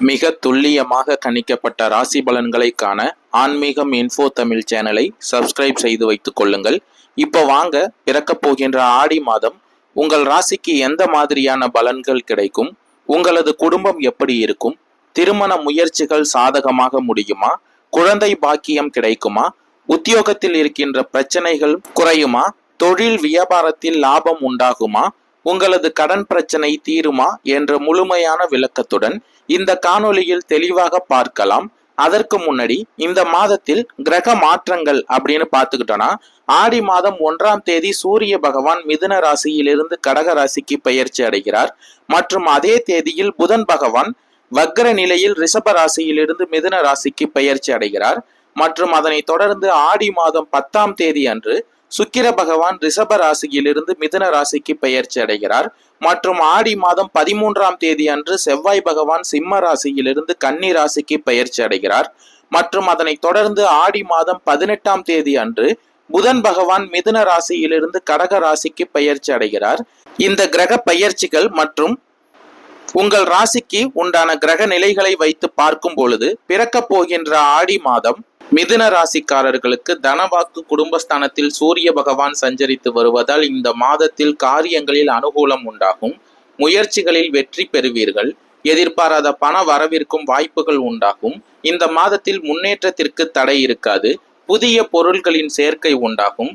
மிக துல்லியமாக கணிக்கப்பட்ட ராசி பலன்களை காண ஆன்மீகம் இன்ஃபோ தமிழ் சேனலை சப்ஸ்கிரைப் செய்து வைத்துக் கொள்ளுங்கள். இப்போ வாங்க பிறக்கப் போகின்ற ஆடி மாதம் உங்கள் ராசிக்கு எந்த மாதிரியான பலன்கள் கிடைக்கும்? உங்களது குடும்பம் எப்படி இருக்கும்? திருமண முயற்சிகள் சாதகமாக முடியுமா? குழந்தை பாக்கியம் கிடைக்குமா? உத்தியோகத்தில் இருக்கின்ற பிரச்சனைகள் குறையுமா? தொழில் வியாபாரத்தில் லாபம் உண்டாகுமா? உங்களது கடன் பிரச்சனை தீருமா என்ற முழுமையான விளக்கத்துடன் இந்த காணொலியில் தெளிவாக பார்க்கலாம். அதற்கு முன்னாடி இந்த மாதத்தில் கிரக மாற்றங்கள் அப்படின்னு பார்த்துக்கிட்டோம்னா ஆடி மாதம் ஒன்றாம் தேதி சூரிய பகவான் மிதுன ராசியிலிருந்து கடக ராசிக்கு பெயர்ச்சி அடைகிறார். மற்றும் அதே தேதியில் புதன் பகவான் வக்ர நிலையில் ரிஷப ராசியிலிருந்து மிதுன ராசிக்கு பெயர்ச்சி அடைகிறார். மற்றும் அதனை தொடர்ந்து ஆடி மாதம் பத்தாம் தேதி அன்று சுக்கிர பகவான் ரிஷப ராசியிலிருந்து மிதுன ராசிக்கு பெயர்ச்சி அடைகிறார். மற்றும் ஆடி மாதம் பதிமூன்றாம் தேதி அன்று செவ்வாய் பகவான் சிம்ம ராசியிலிருந்து கன்னி ராசிக்கு பெயர்ச்சி அடைகிறார். மற்றும் அதனை தொடர்ந்து ஆடி மாதம் பதினெட்டாம் தேதி அன்று புதன் பகவான் மிதுன ராசியிலிருந்து கடக ராசிக்கு பெயர்ச்சி அடைகிறார். இந்த கிரக பெயர்ச்சிகள் மற்றும் உங்கள் ராசிக்கு உண்டான கிரக நிலைகளை வைத்து பார்க்கும் பொழுது பிறக்கப் போகின்ற ஆடி மாதம் மிதுன ராசிக்காரர்களுக்கு தனவாக்கு குடும்பஸ்தானத்தில் சூரிய பகவான் சஞ்சரித்து வருவதால் இந்த மாதத்தில் காரியங்களில் அனுகூலம் உண்டாகும். முயற்சிகளில் வெற்றி பெறுவீர்கள். எதிர்பாராத பண வரவிற்கும் வாய்ப்புகள் உண்டாகும். இந்த மாதத்தில் முன்னேற்றத்திற்கு தடை இருக்காது. புதிய பொருள்களின் சேர்க்கை உண்டாகும்.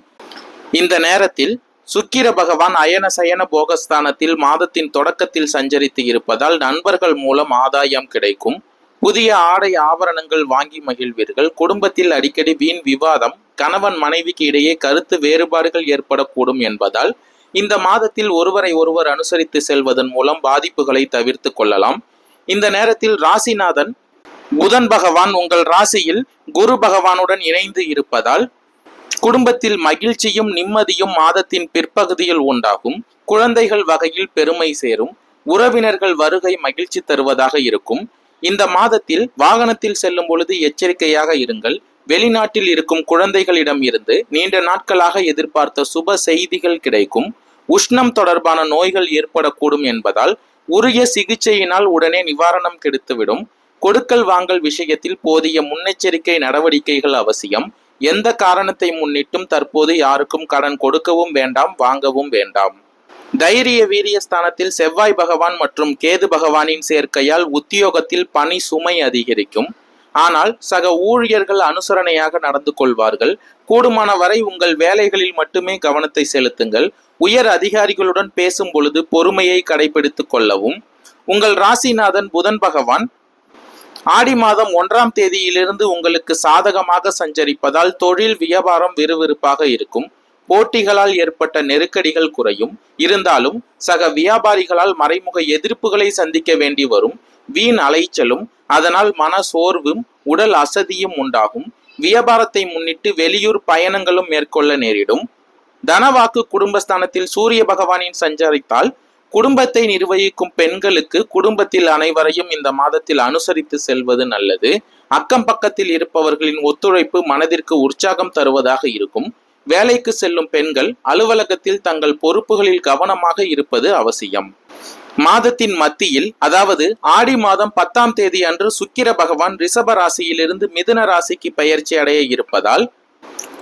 இந்த நேரத்தில் சுக்கிர பகவான் அயன சயன போகஸ்தானத்தில் மாதத்தின் தொடக்கத்தில் சஞ்சரித்து இருப்பதால் நண்பர்கள் மூலம் ஆதாயம் கிடைக்கும். புதிய ஆடை ஆபரணங்கள் வாங்கி மகிழ்வீர்கள். குடும்பத்தில் அடிக்கடி வீண் விவாதம் கணவன் மனைவிக்கு இடையே கருத்து வேறுபாடுகள் ஏற்படக்கூடும் என்பதால் இந்த மாதத்தில் ஒருவரை ஒருவர் அனுசரித்து செல்வதன் மூலம் பாதிப்புகளை தவிர்த்து கொள்ளலாம். இந்த நேரத்தில் ராசிநாதன் புதன் பகவான் உங்கள் ராசியில் குரு பகவானுடன் இணைந்து இருப்பதால் குடும்பத்தில் மகிழ்ச்சியும் நிம்மதியும் மாதத்தின் பிற்பகுதியில் உண்டாகும். குழந்தைகள் வகையில் பெருமை சேரும். உறவினர்கள் வருகை மகிழ்ச்சி தருவதாக இருக்கும். இந்த மாதத்தில் வாகனத்தில் செல்லும் பொழுது எச்சரிக்கையாக இருங்கள். வெளிநாட்டில் இருக்கும் குழந்தைகளிடம் இருந்து நீண்ட நாட்களாக எதிர்பார்த்த சுப செய்திகள் கிடைக்கும். உஷ்ணம் தொடர்பான நோய்கள் ஏற்படக்கூடும் என்பதால் உரிய சிகிச்சையினால் உடனே நிவாரணம் கிடைத்துவிடும். கொடுக்கல் வாங்கல் விஷயத்தில் போதிய முன்னெச்சரிக்கை நடவடிக்கைகள் அவசியம். எந்த காரணத்தை முன்னிட்டும் தற்போது யாருக்கும் கடன் கொடுக்கவும் வேண்டாம் வாங்கவும் வேண்டாம். தைரிய வீரிய ஸ்தானத்தில் செவ்வாய் பகவான் மற்றும் கேது பகவானின் சேர்க்கையால் உத்தியோகத்தில் பணி சுமை அதிகரிக்கும். ஆனால் சக ஊழியர்கள் அனுசரணையாக நடந்து கொள்வார்கள். கூடுமான வரை உங்கள் வேலைகளில் மட்டுமே கவனத்தை செலுத்துங்கள். உயர் அதிகாரிகளுடன் பேசும் பொழுது பொறுமையை கடைபிடித்துக் கொள்ளவும். உங்கள் ராசிநாதன் புதன் பகவான் ஆடி மாதம் ஒன்றாம் தேதியிலிருந்து உங்களுக்கு சாதகமாக சஞ்சரிப்பதால் தொழில் வியாபாரம் விறுவிறுப்பாக இருக்கும். போட்டிகளால் ஏற்பட்ட நெருக்கடிகள் குறையும். இருந்தாலும் சக வியாபாரிகளால் மறைமுக எதிர்ப்புகளை சந்திக்க வேண்டி வரும். வீண் அலைச்சலும் அதனால் மன சோர்வும் உடல் அசதியும் உண்டாகும். வியாபாரத்தை முன்னிட்டு வெளியூர் பயணங்களும் மேற்கொள்ள நேரிடும். தனவாக்கு குடும்பஸ்தானத்தில் சூரிய பகவானின் சஞ்சரித்தால் குடும்பத்தை நிர்வகிக்கும் பெண்களுக்கு குடும்பத்தில் அனைவரையும் இந்த மாதத்தில் அனுசரித்து செல்வது நல்லது. அக்கம் பக்கத்தில் இருப்பவர்களின் ஒத்துழைப்பு மனதிற்கு உற்சாகம் தருவதாக இருக்கும். வேலைக்கு செல்லும் பெண்கள் அலுவலகத்தில் தங்கள் பொறுப்புகளில் கவனமாக இருப்பது அவசியம். மாதத்தின் மத்தியில் அதாவது ஆடி மாதம் பத்தாம் தேதி அன்று சுக்கிர பகவான் ரிஷப ராசியிலிருந்து மிதுன ராசிக்கு பயிற்சி அடைய இருப்பதால்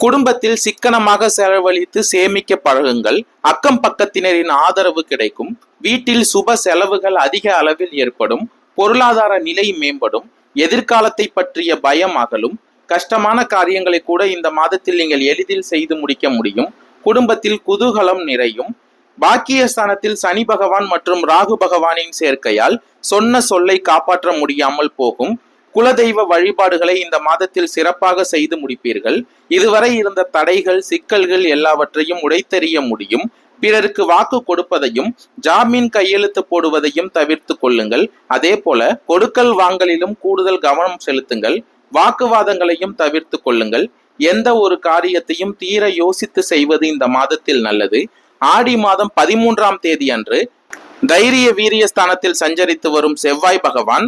குடும்பத்தில் சிக்கனமாக செலவழித்து சேமிக்க பழகுங்கள். அக்கம் பக்கத்தினரின் ஆதரவு கிடைக்கும். வீட்டில் சுப செலவுகள் அதிக அளவில் ஏற்படும். பொருளாதார நிலை மேம்படும். எதிர்காலத்தை பற்றிய பயம் அகலும். கஷ்டமான காரியங்களை கூட இந்த மாதத்தில் நீங்கள் எளிதில் செய்து முடிக்க முடியும். குடும்பத்தில் குதூகலம் நிறையும். பாக்கியஸ்தானத்தில் சனி பகவான் மற்றும் ராகு பகவானின் சேர்க்கையால் சொன்ன சொல்லை காப்பாற்ற முடியாமல் போகும். குலதெய்வ வழிபாடுகளை இந்த மாதத்தில் சிறப்பாக செய்து முடிப்பீர்கள். இதுவரை இருந்த தடைகள் சிக்கல்கள் எல்லாவற்றையும் உடைத்தெறிய முடியும். பிறருக்கு வாக்கு கொடுப்பதையும் ஜாமீன் கையெழுத்து போடுவதையும் தவிர்த்து கொள்ளுங்கள். அதே போல கொடுக்கல் வாங்கலிலும் கூடுதல் கவனம் செலுத்துங்கள். வாக்குவாதங்களையும் தவிர்த்து கொள்ளுங்கள். எந்த ஒரு காரியத்தையும் தீர யோசித்து செய்வது இந்த மாதத்தில் நல்லது. ஆடி மாதம் பதிமூன்றாம் தேதி அன்று தைரிய வீரிய ஸ்தானத்தில் சஞ்சரித்து வரும் செவ்வாய் பகவான்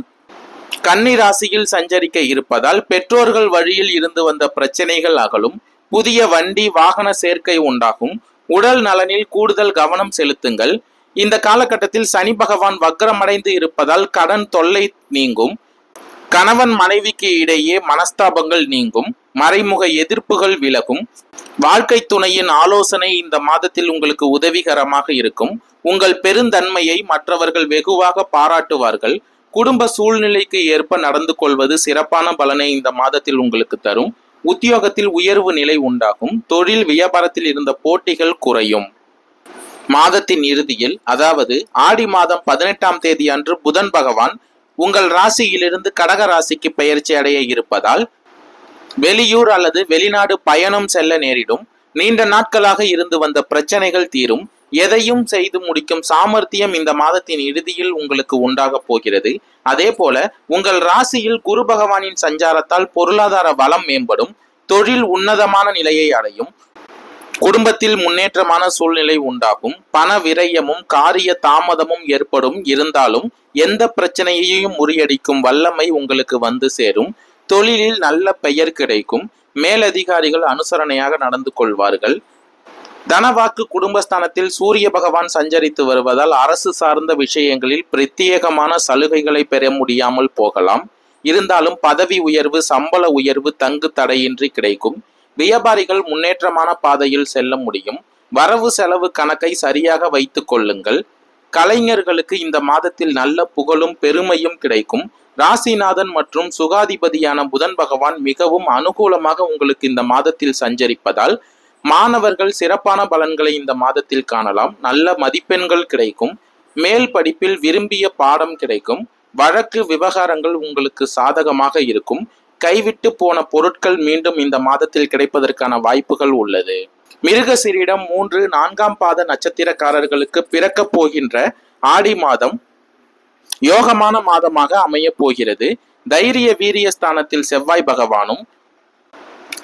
கன்னி ராசியில் சஞ்சரிக்க இருப்பதால் பெற்றோர்கள் வழியில் இருந்து வந்த பிரச்சனைகள் அகலும். புதிய வண்டி வாகன சேர்க்கை உண்டாகும். உடல் நலனில் கூடுதல் கவனம் செலுத்துங்கள். இந்த காலகட்டத்தில் சனி பகவான் வக்கரமடைந்து இருப்பதால் கடன் தொல்லை நீங்கும். கணவன் மனைவிக்கு இடையே மனஸ்தாபங்கள் நீங்கும். மறைமுக எதிர்ப்புகள் விலகும். வாழ்க்கை துணையின் ஆலோசனை இந்த மாதத்தில் உங்களுக்கு உதவிகரமாக இருக்கும். உங்கள் பெருந்தன்மையை மற்றவர்கள் வெகுவாக பாராட்டுவார்கள். குடும்ப சூழ்நிலைக்கு ஏற்ப நடந்து கொள்வது சிறப்பான பலனை இந்த மாதத்தில் உங்களுக்கு தரும். உத்தியோகத்தில் உயர்வு நிலை உண்டாகும். தொழில் வியாபாரத்தில் இருந்த போட்டிகள் குறையும். மாதத்தின் இறுதியில் அதாவது ஆடி மாதம் பதினெட்டாம் தேதி அன்று புதன் பகவான் உங்கள் ராசியிலிருந்து கடக ராசிக்கு பெயர்ச்சி அடைய இருப்பதால் வெளியூர் அல்லது வெளிநாடு பயணம் செல்ல நேரிடும். நீண்ட நாட்களாக இருந்து வந்த பிரச்சனைகள் தீரும். எதையும் செய்து முடிக்கும் சாமர்த்தியம் இந்த மாதத்தின் இறுதியில் உங்களுக்கு உண்டாக போகிறது. அதே போல உங்கள் ராசியில் குரு பகவானின் சஞ்சாரத்தால் பொருளாதார வளம் மேம்படும் தொழில் உன்னதமான நிலையை அடையும் குடும்பத்தில் முன்னேற்றமான சூழ்நிலை உண்டாகும் பண விரயமும் காரிய தாமதமும் ஏற்படும். இருந்தாலும் எந்த பிரச்சனையையும் முறியடிக்கும் வல்லமை உங்களுக்கு வந்து சேரும். தொழிலில் நல்ல பெயர் கிடைக்கும். மேலதிகாரிகள் அனுசரணையாக நடந்து கொள்வார்கள். தனவாக்கு குடும்பஸ்தானத்தில் சூரிய பகவான் சஞ்சரித்து வருவதால் அரசு சார்ந்த விஷயங்களில் பிரத்யேகமான சலுகைகளை பெற முடியாமல் போகலாம். இருந்தாலும் பதவி உயர்வு சம்பள உயர்வு தங்கு தடையின்றி கிடைக்கும். வியாபாரிகள் முன்னேற்றமான பாதையில் செல்ல முடியும். வரவு செலவு கணக்கை சரியாக வைத்து கொள்ளுங்கள். கலைஞர்களுக்கு இந்த மாதத்தில் நல்ல புகழும் பெருமையும் கிடைக்கும். ராசிநாதன் மற்றும் சுகாதிபதியான புதன் பகவான் மிகவும் அனுகூலமாக உங்களுக்கு இந்த மாதத்தில் சஞ்சரிப்பதால் மாணவர்கள் சிறப்பான பலன்களை இந்த மாதத்தில் காணலாம். நல்ல மதிப்பெண்கள் கிடைக்கும். மேல் படிப்பில் விரும்பிய பாடம் கிடைக்கும். வழக்கு விவகாரங்கள் உங்களுக்கு சாதகமாக இருக்கும். கைவிட்டு போன பொருட்கள் மீண்டும் இந்த மாதத்தில் கிடைப்பதற்கான வாய்ப்புகள் உள்ளது. மிருகசிரிடம் மூன்று நான்காம் பாத நட்சத்திரக்காரர்களுக்கு பிறக்கப் போகின்ற ஆடி மாதம் யோகமான மாதமாக அமைய போகிறது. தைரிய வீரிய ஸ்தானத்தில் செவ்வாய் பகவானும்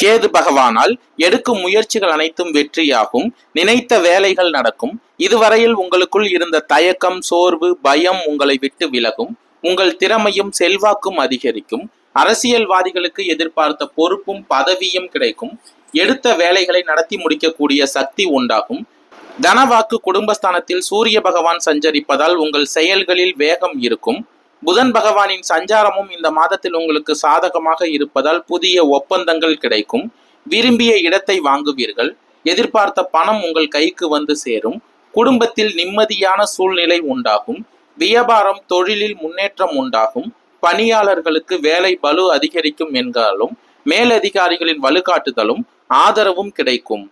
கேது பகவானால் எடுக்கும் முயற்சிகள் அனைத்தும் வெற்றியாகும். நினைத்த வேலைகள் நடக்கும். இதுவரையில் உங்களுக்குள் இருந்த தயக்கம் சோர்வு பயம் உங்களை விட்டு விலகும். உங்கள் திறமையும் செல்வாக்கும் அதிகரிக்கும். அரசியல்வாதிகளுக்கு எதிர்பார்த்த பொறுப்பும் பதவியும் கிடைக்கும். எடுத்த வேலைகளை நடத்தி முடிக்கக்கூடிய சக்தி உண்டாகும். தனவாக்கு குடும்பஸ்தானத்தில் சூரிய பகவான் சஞ்சரிப்பதால் உங்கள் செயல்களில் வேகம் இருக்கும். புதன் பகவானின் சஞ்சாரமும் இந்த மாதத்தில் உங்களுக்கு சாதகமாக இருப்பதால் புதிய ஒப்பந்தங்கள் கிடைக்கும். விரும்பிய இடத்தை வாங்குவீர்கள். எதிர்பார்த்த பணம் உங்கள் கைக்கு வந்து சேரும். குடும்பத்தில் நிம்மதியான சூழ்நிலை உண்டாகும். வியாபாரம் தொழிலில் முன்னேற்றம் உண்டாகும். பணியாளர்களுக்கு வேலை பலு அதிகரிக்கும் என்றாலும் மேலதிகாரிகளின் வழிகாட்டுதலும் ஆதரவும் கிடைக்கும்.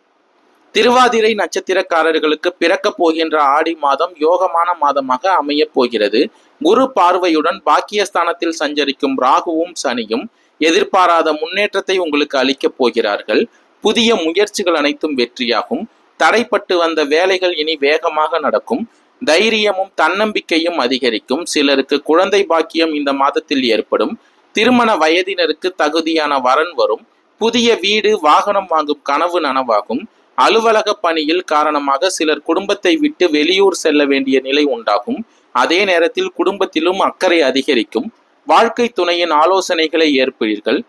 திருவாதிரை நட்சத்திரக்காரர்களுக்கு பிறக்க போகின்ற ஆடி மாதம் யோகமான மாதமாக அமையப் போகிறது. குரு பார்வையுடன் பாக்கியஸ்தானத்தில் சஞ்சரிக்கும் ராகுவும் சனியும் எதிர்பாராத முன்னேற்றத்தை உங்களுக்கு அளிக்கப் போகிறார்கள். புதிய முயற்சிகள் அனைத்தும் வெற்றியாகும். தடைப்பட்டு வந்த வேலைகள் இனி வேகமாக நடக்கும். தைரியமும் தன்னம்பிக்கையும் அதிகரிக்கும். சிலருக்கு குழந்தை பாக்கியம் இந்த மாதத்தில் ஏற்படும். திருமண வயதினருக்கு தகுதியான வரன் வரும். புதிய வீடு வாகனம் வாங்கும் கனவு நனவாகும். அலுவலக பணியில் காரணமாக சிலர் குடும்பத்தை விட்டு வெளியூர் செல்ல வேண்டிய நிலை உண்டாகும். அதே நேரத்தில் குடும்பத்திலும் அக்கறை அதிகரிக்கும். வாழ்க்கை துணையின் ஆலோசனைகளை ஏற்பீர்கள்.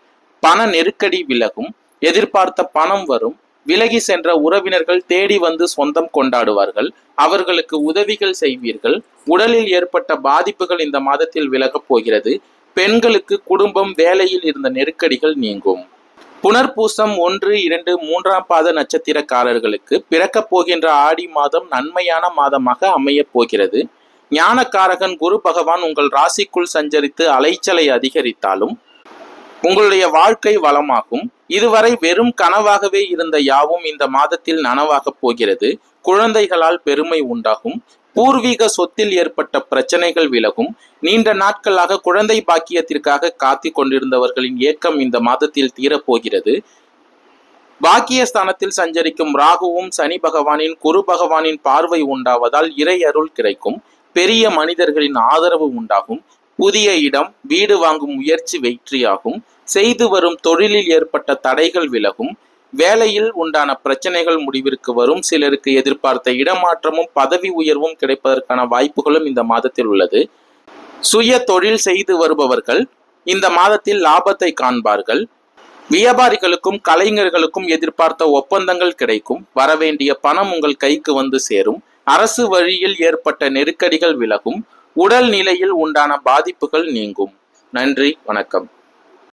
பண நெருக்கடி விலகும். எதிர்பார்த்த பணம் வரும். விலகி சென்ற உறவினர்கள் தேடி வந்து சொந்தம் கொண்டாடுவார்கள். அவர்களுக்கு உதவிகள் செய்வீர்கள். உடலில் ஏற்பட்ட பாதிப்புகள் இந்த மாதத்தில் விலகப் போகிறது. பெண்களுக்கு குடும்பம் வேலையில் இருந்த நெருக்கடிகள் நீங்கும். புனர்பூசம் ஒன்று இரண்டு மூன்றாம் பாத நட்சத்திரக்காரர்களுக்கு பிறக்கப் போகின்ற ஆடி மாதம் நன்மையான மாதமாக அமையப் போகிறது. ஞானக்காரகன் குரு பகவான் உங்கள் ராசிக்குள் சஞ்சரித்து அலைச்சலை அதிகரித்தாலும் உங்களுடைய வாழ்க்கை வளமாகும். இதுவரை வெறும் கனவாகவே இருந்த யாவும் இந்த மாதத்தில் நனவாகப் போகிறது. குழந்தைகளால் பெருமை உண்டாகும். பூர்வீக சொத்தில் ஏற்பட்ட பிரச்சனைகள் விலகும். நீண்ட நாட்களாக குழந்தை பாக்கியத்திற்காக காத்து கொண்டிருந்தவர்களின் ஏக்கம் இந்த மாதத்தில் தீரப்போகிறது. பாக்கியஸ்தானத்தில் சஞ்சரிக்கும் ராகுவும் சனி பகவானின் குரு பகவானின் பார்வை உண்டாவதால் இறை அருள் கிடைக்கும். பெரிய மனிதர்களின் ஆதரவு உண்டாகும். புதிய இடம் வீடு வாங்கும் முயற்சி வெற்றியாகும். செய்து வரும் தொழிலில் ஏற்பட்ட தடைகள் விலகும். வேலையில் உண்டான பிரச்சனைகள் முடிவிற்கு வரும். சிலருக்கு எதிர்பார்த்த இடமாற்றமும் பதவி உயர்வும் கிடைப்பதற்கான வாய்ப்புகளும் இந்த மாதத்தில் உள்ளது. சுய தொழில் செய்து வருபவர்கள் இந்த மாதத்தில் லாபத்தை காண்பார்கள். வியாபாரிகளுக்கும் கலைஞர்களுக்கும் எதிர்பார்த்த ஒப்பந்தங்கள் கிடைக்கும். வரவேண்டிய பணம் உங்கள் கைக்கு வந்து சேரும். அரசு வழியில் ஏற்பட்ட நெருக்கடிகள் விலகும். உடல் நிலையில் உண்டான பாதிப்புகள் நீங்கும். நன்றி வணக்கம்.